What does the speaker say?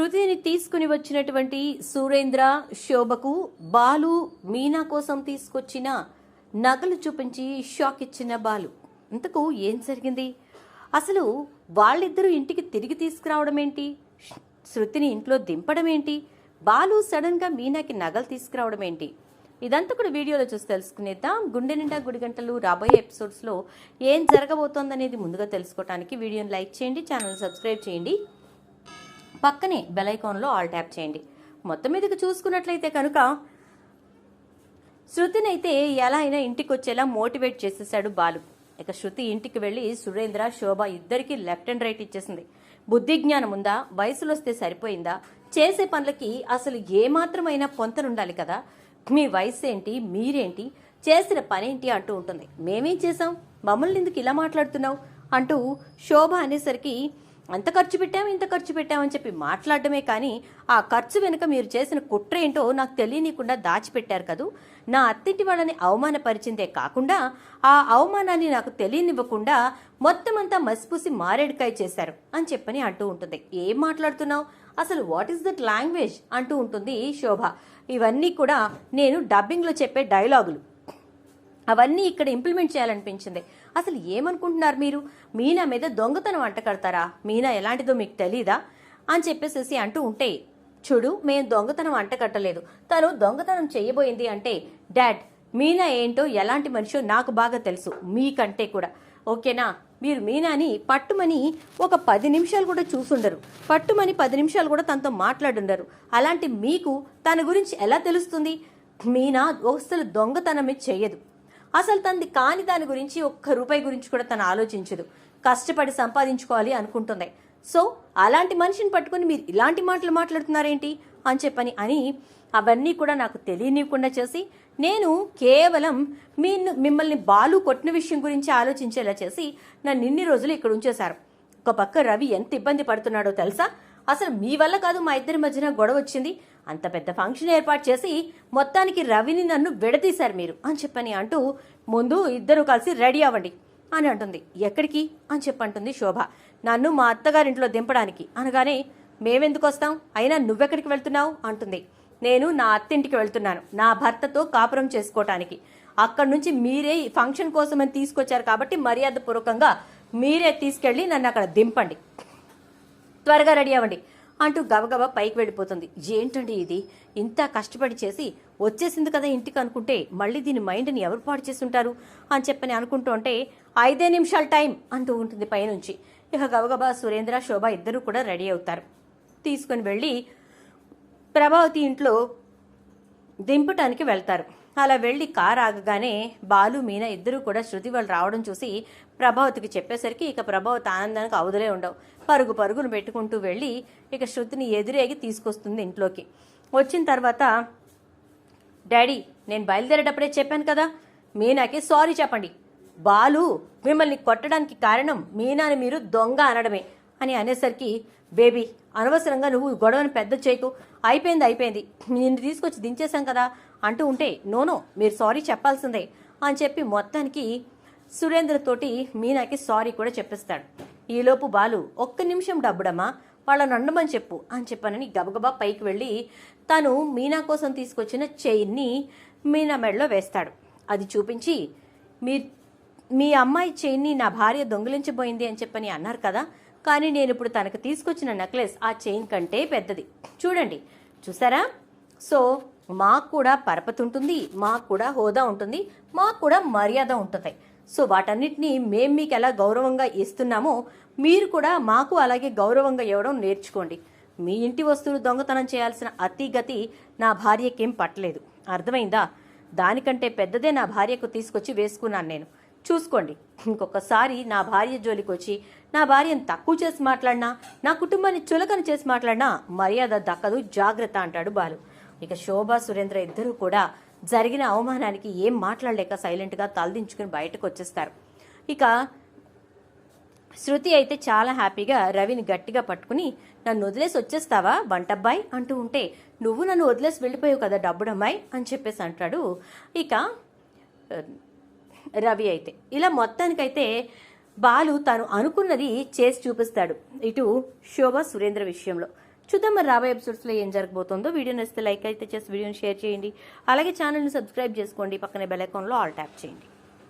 శృతిని తీసుకుని వచ్చినటువంటి సురేంద్ర శోభకు బాలు మీనా కోసం తీసుకొచ్చిన నగలు చూపించి షాక్ ఇచ్చిన బాలు. ఇంతకు ఏం జరిగింది? అసలు వాళ్ళిద్దరూ ఇంటికి తిరిగి తీసుకురావడం ఏంటి? శృతిని ఇంట్లో దింపడం ఏంటి? బాలు సడన్గా మీనాకి నగలు తీసుకురావడం ఏంటి? ఇదంతా కూడా వీడియోలో చూసి తెలుసుకునేద్దాం. గుండె నిండా గుడి గంటలు రాబోయే ఎపిసోడ్స్లో ఏం జరగబోతోందనేది ముందుగా తెలుసుకోవడానికి వీడియోని లైక్ చేయండి ఛానల్ సబ్స్క్రైబ్ చేయండి. పక్కనే బెలైకాన్లో ఆల్ ట్యాప్ చేయండి. మొత్తం మీదకి చూసుకున్నట్లయితే కనుక శృతినైతే ఎలా అయినా ఇంటికి వచ్చేలా మోటివేట్ చేసేసాడు బాలు. ఇక శృతి ఇంటికి వెళ్ళి సురేంద్ర శోభ ఇద్దరికి లెఫ్ట్ అండ్ రైట్ ఇచ్చేసింది. బుద్ధి జ్ఞానం ఉందా? వయసులో వస్తే సరిపోయిందా? చేసే పనులకి అసలు ఏమాత్రమైనా పొంతనుండాలి కదా? మీ వయసు ఏంటి మీరేంటి? చేసిన పనేంటి అంటూ ఉంటుంది. మేమేం చేసాం మమ్మల్ని ఎందుకు ఇలా మాట్లాడుతున్నావు? అంటూ శోభ అనేసరికి అంత ఖర్చు పెట్టాం ఇంత ఖర్చు పెట్టామని చెప్పి మాట్లాడటమే కానీ ఆ ఖర్చు వెనుక మీరు చేసిన కుట్ర ఏంటో నాకు తెలియనీయకుండా దాచిపెట్టారు కదూ. నా అత్తింటి వాళ్ళని అవమానపరిచిందే కాకుండా ఆ అవమానాన్ని నాకు తెలియనివ్వకుండా మొత్తం అంతా మసిపూసి మారేడుకాయ చేశారు అని చెప్పని అంటూ ఉంటుంది. ఏం మాట్లాడుతున్నావు? అసలు వాట్ ఈస్ దట్ లాంగ్వేజ్ అంటూ ఉంటుంది శోభ. ఇవన్నీ కూడా నేను డబ్బింగ్లో చెప్పే డైలాగులు అవన్నీ ఇక్కడ ఇంప్లిమెంట్ చేయాలనిపించింది. అసలు ఏమనుకుంటున్నారు మీరు? మీనా మీద దొంగతనం అంట కడతారా? మీనా ఎలాంటిదో మీకు తెలీదా? అని చెప్పేసేసి అంటూ ఉంటే చూడు మేము దొంగతనం అంట కట్టలేదు. తను దొంగతనం చేయబోయింది అంటే డాడ్ మీనా ఏంటో ఎలాంటి మనిషో నాకు బాగా తెలుసు మీకంటే కూడా. ఓకేనా? మీరు మీనాని పట్టుమని ఒక పది నిమిషాలు కూడా చూసుండరు. పట్టుమని పది నిమిషాలు కూడా తనతో మాట్లాడుండరు. అలాంటి మీకు తన గురించి ఎలా తెలుస్తుంది? మీనా అసలు దొంగతనమే చేయదు అసలు తనది కాని దాని గురించి ఒక్క రూపాయి గురించి కూడా తను ఆలోచించదు. కష్టపడి సంపాదించుకోవాలి అనుకుంటుంది. సో అలాంటి మనిషిని పట్టుకుని మీరు ఇలాంటి మాటలు మాట్లాడుతున్నారేంటి? అని చెప్పని అని అవన్నీ కూడా నాకు తెలియనివ్వకుండా చేసి నేను కేవలం మీ మిమ్మల్ని బాలు కొట్టిన విషయం గురించి ఆలోచించేలా చేసి నన్ను ఇన్ని రోజులు ఇక్కడ ఉంచేశారు. ఒక పక్క రవి ఎంత ఇబ్బంది పడుతున్నాడో తెలుసా? అసలు మీ వల్ల కాదు మా ఇద్దరి మధ్యన గొడవ వచ్చింది. అంత పెద్ద ఫంక్షన్ ఏర్పాటు చేసి మొత్తానికి రవిని నన్ను విడదీశారు మీరు అని చెప్పని అంటూ ముందు ఇద్దరు కలిసి రెడీ అవ్వండి అని అంటుంది. ఎక్కడికి? అని చెప్పంటుంది శోభ. నన్ను మా అత్తగారింట్లో దింపడానికి. అనగానే మేమెందుకు వస్తాం? అయినా నువ్వెక్కడికి వెళ్తున్నావు? అంటుంది. నేను నా అత్తింటికి వెళ్తున్నాను నా భర్తతో కాపురం చేసుకోవటానికి అక్కడి నుంచి మీరే ఈ ఫంక్షన్ కోసమని తీసుకొచ్చారు కాబట్టి మర్యాదపూర్వకంగా మీరే తీసుకెళ్ళి నన్ను అక్కడ దింపండి. త్వరగా రెడీ అవ్వండి అంటూ గబగబా పైకి వెళ్ళిపోతుంది. ఏంటండి ఇది? ఇంత కష్టపడి చేసి వచ్చేసింది కదా ఇంటికి అనుకుంటే మళ్ళీ దీని మైండ్ని ఎవరు పాడు చేస్తుంటారు? అని చెప్పని అనుకుంటూ ఉంటే ఐదే నిమిషాల టైం అంటూ ఉంటుంది పైనుంచి. ఇక గబగబా సురేంద్ర శోభ ఇద్దరు కూడా రెడీ అవుతారు. తీసుకొని వెళ్ళి ప్రభావతి ఇంట్లో దింపటానికి వెళ్తారు. అలా వెళ్ళి కార్ ఆగగానే బాలు మీనా ఇద్దరూ కూడా శృతి వాళ్ళు రావడం చూసి ప్రభావతికి చెప్పేసరికి ఇక ప్రభావతి ఆనందానికి అవదులే ఉండవు. పరుగు పరుగును పెట్టుకుంటూ వెళ్ళి ఇక శృతిని ఎదురేగి తీసుకొస్తుంది ఇంట్లోకి. వచ్చిన తర్వాత డాడీ నేను బయలుదేరేటప్పుడే చెప్పాను కదా మీనాకి సారీ చెప్పండి. బాలు మిమ్మల్ని కొట్టడానికి కారణం మీనాని మీరు దొంగ అనడమే అని అనేసరికి బేబీ అనవసరంగా నువ్వు గొడవను పెద్ద చేయకు. అయిపోయింది అయిపోయింది. నిన్ను తీసుకొచ్చి దించేశాం కదా అంటూ ఉంటే నోనో మీరు సారీ చెప్పాల్సిందే అని చెప్పి మొత్తానికి సురేంద్రతోటి మీనాకి సారీ కూడా చెప్పిస్తాడు. ఈలోపు బాలు ఒక్క నిమిషం డబ్బుడమ్మా వాళ్ళని అండమని చెప్పు అని చెప్పానని గబగబా పైకి వెళ్ళి తను మీనా కోసం తీసుకొచ్చిన చైన్ని మీనా మెడలో వేస్తాడు. అది చూపించి మీ మీ అమ్మాయి చైన్ని నా భార్య దొంగిలించబోయింది అని చెప్పని అన్నారు కదా కానీ నేను ఇప్పుడు తనకు తీసుకొచ్చిన నెక్లెస్ ఆ చైన్ కంటే పెద్దది. చూడండి. చూసారా? సో మాకు కూడా పరపతి ఉంటుంది మాకు కూడా హోదా ఉంటుంది మాకు కూడా మర్యాద ఉంటుంది. సో వాటన్నిటిని మేము మీకు ఎలా గౌరవంగా ఇస్తున్నామో మీరు కూడా మాకు అలాగే గౌరవంగా ఇవ్వడం నేర్చుకోండి. మీ ఇంటి వస్తువులు దొంగతనం చేయాల్సిన అతి గతి నా భార్యకేం పట్టలేదు. అర్థమైందా? దానికంటే పెద్దదే నా భార్యకు తీసుకొచ్చి వేసుకున్నాను నేను. చూసుకోండి. ఇంకొకసారి నా భార్య జోలికి వచ్చి నా భార్యను తక్కువ చేసి మాట్లాడినా నా కుటుంబాన్ని చులకన చేసి మాట్లాడినా మర్యాద దక్కదు జాగ్రత్త అంటాడు బాలు. ఇక శోభా సురేంద్ర ఇద్దరూ కూడా జరిగిన అవమానానికి ఏం మాట్లాడలేక సైలెంట్గా తలదించుకుని బయటకు వచ్చేస్తారు ఇక శృతి అయితే చాలా హ్యాపీగా రవిని గట్టిగా పట్టుకుని నన్ను వదిలేసి వచ్చేస్తావా వంటబ్బాయి? అంటూ ఉంటే నువ్వు నన్ను వదిలేసి వెళ్ళిపోయావు కదా డబ్బుడమ్మాయి అని చెప్పేసి అంటాడు. ఇక రవి అయితే. ఇలా మొత్తానికైతే బాలు తాను అనుకున్నది చేసి చూపిస్తాడు. ఇటు శోభ సురేంద్ర విషయంలో. చూద్దాం మరి రాబోయే ఎపిసోడ్స్లో ఏం జరగబోతుందో. వీడియో నచ్చితే లైక్ అయితే చేసి వీడియోని షేర్ చేయండి. అలాగే ఛానల్ని సబ్స్క్రైబ్ చేసుకోండి. పక్కనే బెల్ ఐకాన్లో ఆల్ ట్యాప్ చేయండి.